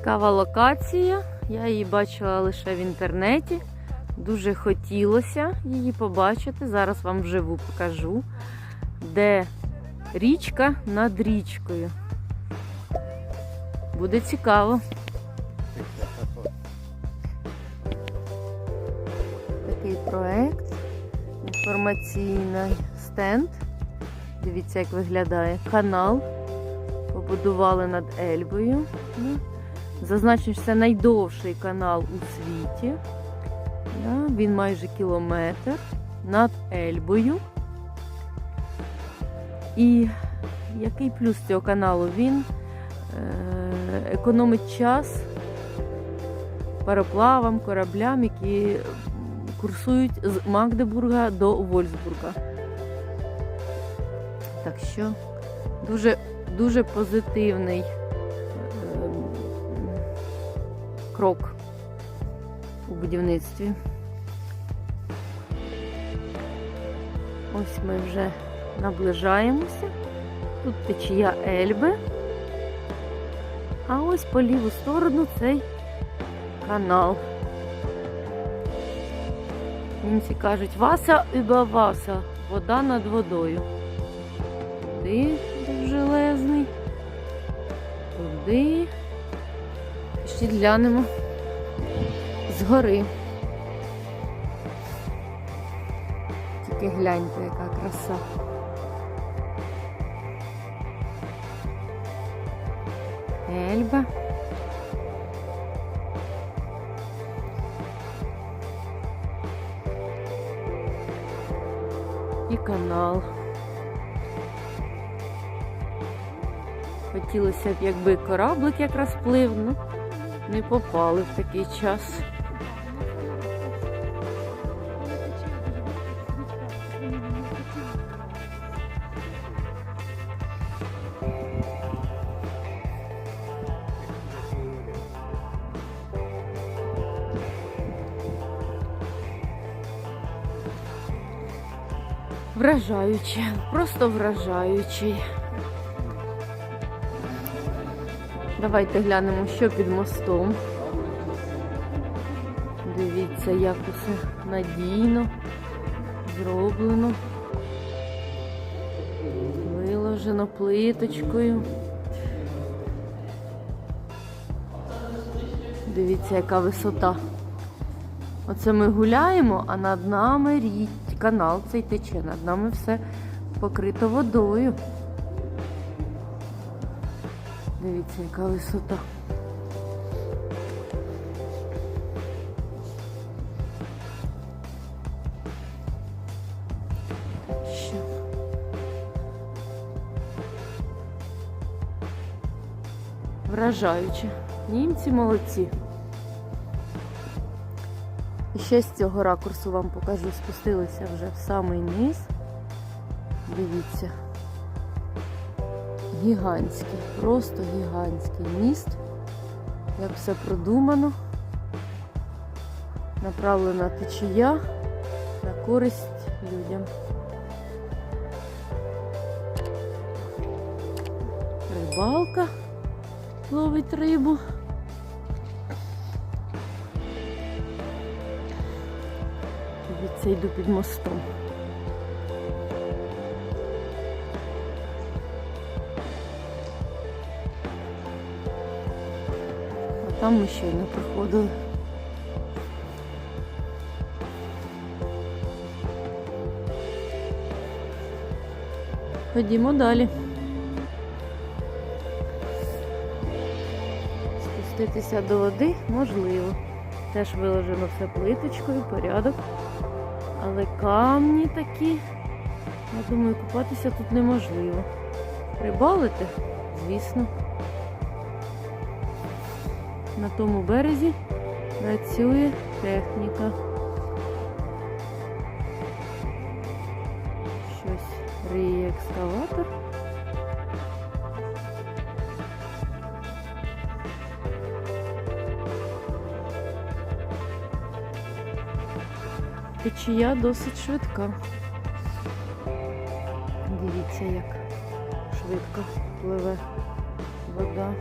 Цікава локація. Я її бачила лише в інтернеті. Дуже хотілося її побачити. Зараз вам вживу покажу, де річка над річкою. Буде цікаво. Такий проект. Інформаційний стенд. Дивіться, як виглядає канал. Побудували над Ельбою. Ну, що це найдовший канал у світі. Да, Він майже кілометр над Ельбою. І який плюс цього каналу? Він е, економить час пароплавам, кораблям, які курсують з Магдебурга до Вольсбурга. Так що дуже, дуже позитивний крок у будівництві. Ось ми вже наближаємося. Тут течія Ельби. А ось по ліву сторону цей канал. Німці кажуть, Васа іба Васа, вода над водою. Туди довжелезний. Туди. Ще глянемо згори. Тільки гляньте, яка краса. Ельба. І канал. Хотілося б, якби кораблик якраз плив, ну не попали в такий час. Вражаюче, просто вражаючий. Давайте глянемо, що під мостом. Дивіться, як усе надійно зроблено. Виложено плиточкою. Дивіться, яка висота. Оце ми гуляємо, а над нами річ, канал цей тече, над нами все покрито водою. Дивіться, яка висота. Вражаюче. Німці молодці. І ще з цього ракурсу вам покажу, спустилися вже в самий низ. Дивіться. Гігантський, просто гігантський міст. Як все продумано. Направлена течія на користь людям. Рибалка ловить рибу. Дивіться, йду під мостом. Там ми щойно проходили. Ходімо далі. Спуститися до води можливо. Теж виложено все плиточкою, порядок. Але камні такі, я думаю, купатися тут неможливо. Рибалити, звісно. На тому березі працює техніка. Щось риє екскаватор. Течія досить швидка. Дивіться, як швидко пливе вода.